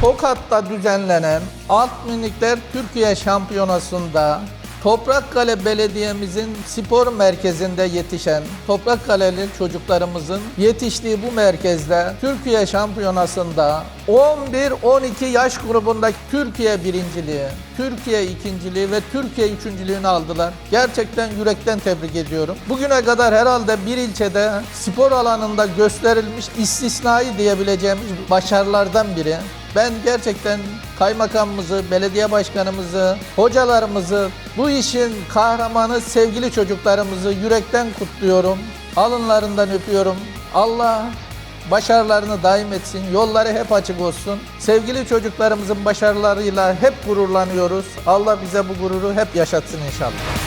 Tokat'ta düzenlenen Alt Minikler Türkiye Şampiyonası'nda Toprakkale Belediye'mizin spor merkezinde yetişen Toprakkale'li çocuklarımızın yetiştiği bu merkezde Türkiye Şampiyonası'nda 11-12 yaş grubundaki Türkiye birinciliği, Türkiye ikinciliği ve Türkiye üçüncülüğünü aldılar. Gerçekten yürekten tebrik ediyorum. Bugüne kadar herhalde bir ilçede spor alanında gösterilmiş istisnai diyebileceğimiz başarılardan biri. Ben gerçekten kaymakamımızı, belediye başkanımızı, hocalarımızı, bu işin kahramanı sevgili çocuklarımızı yürekten kutluyorum. Alınlarından öpüyorum. Allah başarılarını daim etsin. Yolları hep açık olsun. Sevgili çocuklarımızın başarılarıyla hep gururlanıyoruz. Allah bize bu gururu hep yaşatsın inşallah.